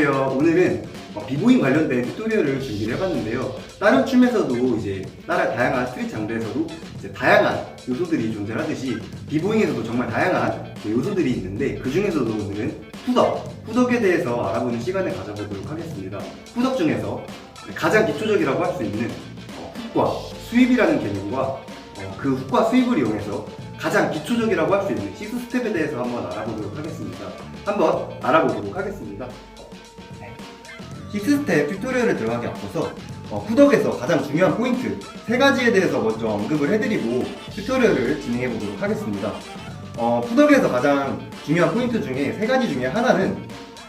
안녕하세요. 오늘은 어, 비보잉 관련된 튜토리얼을 준비를 해봤는데요. 다른 춤에서도 이제 다른 다양한 스트릿 장르에서도 이제 다양한 요소들이 존재하듯이 비보잉에서도 정말 다양한 그 요소들이 있는데 그 중에서도 오늘은 후덕, 후덕에 대해서 알아보는 시간을 가져보도록 하겠습니다. 후덕 중에서 가장 기초적이라고 할 수 있는 어, 훅과 수입이라는 개념과 어, 그 훅과 수입을 이용해서 가장 기초적이라고 할 수 있는 시스 스텝에 대해서 한번 알아보도록 하겠습니다. 한번 알아보도록 하겠습니다. 네. 시스 스텝 튜토리얼을 들어가기 앞서서 어, 후덕에서 가장 중요한 포인트 세 가지에 대해서 먼저 언급을 해드리고 튜토리얼을 진행해 보도록 하겠습니다. 어, 후덕에서 가장 중요한 포인트 중에 세 가지 중에 하나는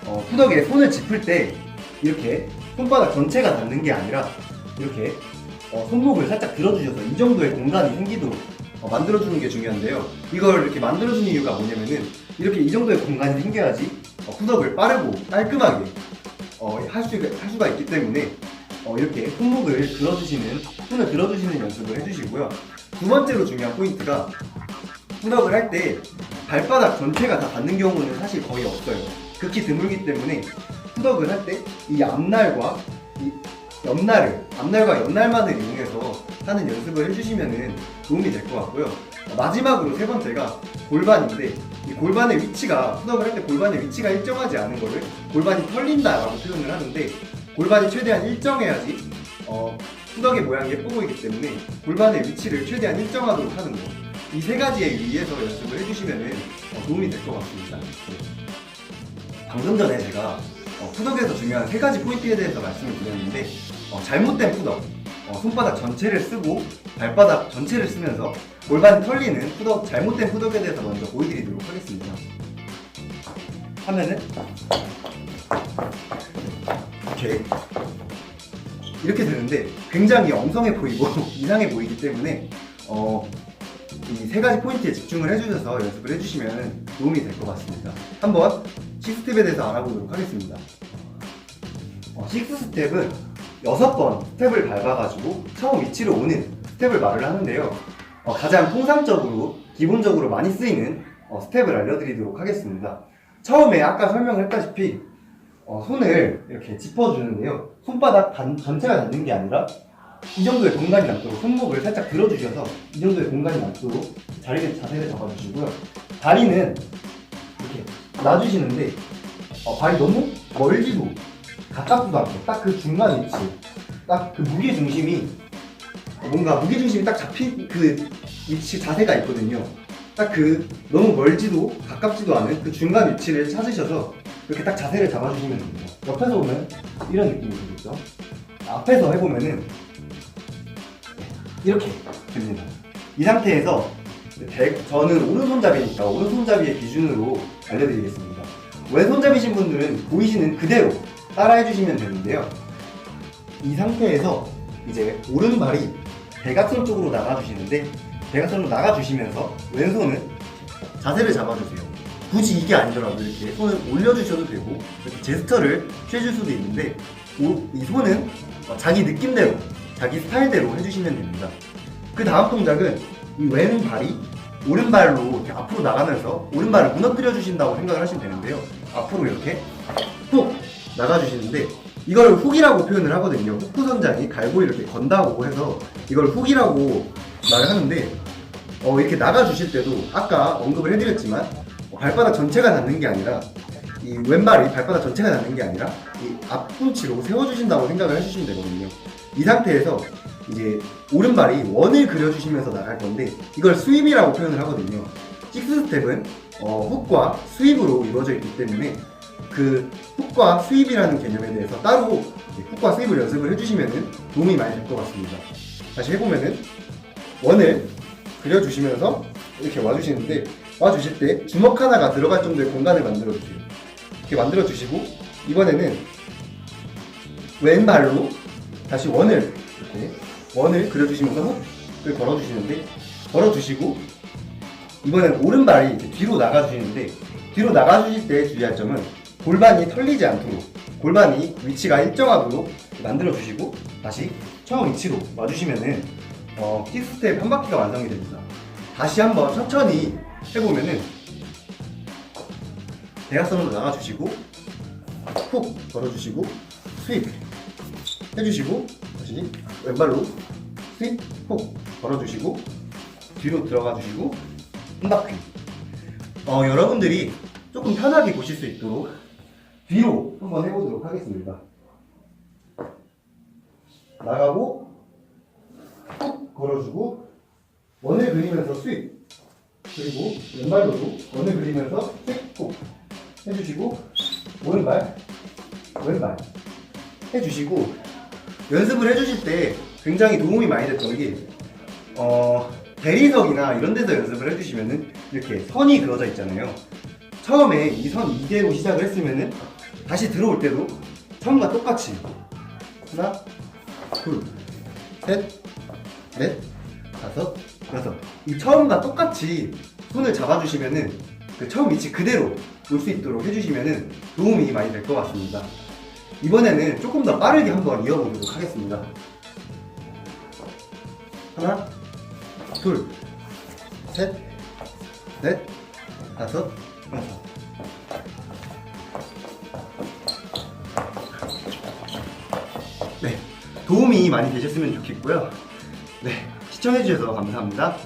어, 후덕에 손을 짚을 때 이렇게 손바닥 전체가 닿는 게 아니라 이렇게 어, 손목을 살짝 들어주셔서 이 정도의 공간이 생기도록 어, 만들어주는 게 중요한데요. 이걸 이렇게 만들어주는 이유가 뭐냐면은 이렇게 이 정도의 공간이 생겨야지 어, 후덕을 빠르고 깔끔하게 어, 할, 수, 할 수가 있기 때문에 어, 이렇게 손목을 들어주시는, 손을 들어주시는 연습을 해주시고요. 두 번째로 중요한 포인트가 후덕을 할 때 발바닥 전체가 다 닿는 경우는 사실 거의 없어요. 극히 드물기 때문에 후덕을 할 때 이 앞날과 이 옆날을, 앞날과 옆날만을 이용해서 하는 연습을 해주시면 도움이 될 것 같고요. 어, 마지막으로 세 번째가 골반인데 이 골반의 위치가 후덕을 할 때 골반의 위치가 일정하지 않은 거를 골반이 털린다라고 표현을 하는데 골반이 최대한 일정해야지 어, 후덕의 모양이 예뻐 보이기 때문에 골반의 위치를 최대한 일정하도록 하는 거. 이 세 가지에 유의해서 연습을 해주시면 도움이 될 것 같습니다. 네. 방금 전에 제가 어, 후덕에서 중요한 세 가지 포인트에 대해서 말씀을 드렸는데 어, 잘못된 후덕, 어, 손바닥 전체를 쓰고 발바닥 전체를 쓰면서 골반이 털리는 후덕, 잘못된 후덕에 대해서 먼저 보여드리도록 하겠습니다. 하면은 이렇게 이렇게 되는데 굉장히 엉성해 보이고 이상해 보이기 때문에 어, 이 세 가지 포인트에 집중을 해주셔서 연습을 해주시면 도움이 될 것 같습니다. 한번 시스텝에 대해서 알아보도록 하겠습니다. 어, 식스 스텝은 여섯 번 스텝을 밟아가지고 처음 위치로 오는 스텝을 말을 하는데요. 어, 가장 통상적으로 기본적으로 많이 쓰이는 어, 스텝을 알려드리도록 하겠습니다. 처음에 아까 설명을 했다시피 어, 손을 이렇게 짚어주는데요. 손바닥 단- 전체가 닿는 게 아니라 이 정도의 공간이 남도록 손목을 살짝 들어주셔서 이 정도의 공간이 남도록 자리를 자세를 잡아주시고요. 다리는 이렇게 놔주시는데 어, 발이 너무 멀지도 가깝지도 않고 딱 그 중간 위치 딱 그 무게 중심이 뭔가 무게 중심이 딱 잡힌 그 위치 자세가 있거든요. 딱 그 너무 멀지도 가깝지도 않은 그 중간 위치를 찾으셔서 이렇게 딱 자세를 잡아주시면 됩니다. 옆에서 보면 이런 느낌이 들겠죠? 앞에서 해보면은 이렇게 됩니다. 이 상태에서 대- 저는 오른손잡이니까 오른손잡이의 기준으로 알려드리겠습니다. 왼손잡이신 분들은 보이시는 그대로 따라해 주시면 되는데요. 이 상태에서 이제 오른발이 대각선 쪽으로 나가주시는데 대각선으로 나가주시면서 왼손은 자세를 잡아주세요. 굳이 이게 아니더라도 이렇게 손을 올려주셔도 되고 이렇게 제스처를 취해줄 수도 있는데 오- 이 손은 어, 자기 느낌대로 자기 스타일대로 해주시면 됩니다. 그 다음 동작은 이 왼발이 오른발로 이렇게 앞으로 나가면서 오른발을 무너뜨려 주신다고 생각을 하시면 되는데요. 앞으로 이렇게 훅 나가주시는데 이걸 훅이라고 표현을 하거든요. 훅 선장이 갈고 이렇게 건다고 해서 이걸 훅이라고 말을 하는데 어, 이렇게 나가주실 때도 아까 언급을 해드렸지만 어, 발바닥 전체가 닿는 게 아니라 이 왼발이 발바닥 전체가 닿는 게 아니라 이 앞꿈치로 세워주신다고 생각을 해주시면 되거든요. 이 상태에서 이제 오른발이 원을 그려주시면서 나갈 건데 이걸 스윕이라고 표현을 하거든요. 식스 스텝은 어, 훅과 스윕으로 이루어져 있기 때문에 그 훅과 스윕이라는 개념에 대해서 따로 훅과 스윕을 연습을 해주시면 도움이 많이 될 것 같습니다. 다시 해보면은 원을 그려주시면서 이렇게 와주시는데 와주실 때 주먹 하나가 들어갈 정도의 공간을 만들어주세요. 이렇게 만들어주시고 이번에는 왼발로 다시 원을 이렇게 원을 그려주시면서 훅을 걸어주시는데 걸어주시고 이번엔 오른발이 뒤로 나가주시는데 뒤로 나가주실 때 주의할 점은 골반이 털리지 않도록 골반이 위치가 일정하도록 만들어주시고 다시 처음 위치로 와주시면은 어, 킥 스텝 한 바퀴가 완성이 됩니다. 다시 한번 천천히 해보면은 대각선으로 나가주시고 훅 걸어주시고 스윕 해주시고 다시 왼발로 스윕 훅 걸어주시고 뒤로 들어가 주시고 한 바퀴 어, 여러분들이 조금 편하게 보실 수 있도록 뒤로 한번 해보도록 하겠습니다. 나가고 훅 걸어주고 원을 그리면서 스윕 그리고 왼발로도 원을 그리면서 훅 해주시고 오른발 왼발 해주시고 연습을 해주실 때 굉장히 도움이 많이 됐던 게 어, 대리석이나 이런 데서 연습을 해주시면은 이렇게 선이 그어져 있잖아요. 처음에 이 선 이대로 시작을 했으면은 다시 들어올 때도 처음과 똑같이 하나 둘 셋 넷 다섯 여섯 이 처음과 똑같이 손을 잡아주시면은 그 처음 위치 그대로 올 수 있도록 해주시면은 도움이 많이 될 것 같습니다. 이번에는 조금 더 빠르게 한번 이어보도록 하겠습니다. 하나, 둘, 셋, 넷, 다섯. 도움이 많이 되셨으면 좋겠고요. 네, 시청해주셔서 감사합니다.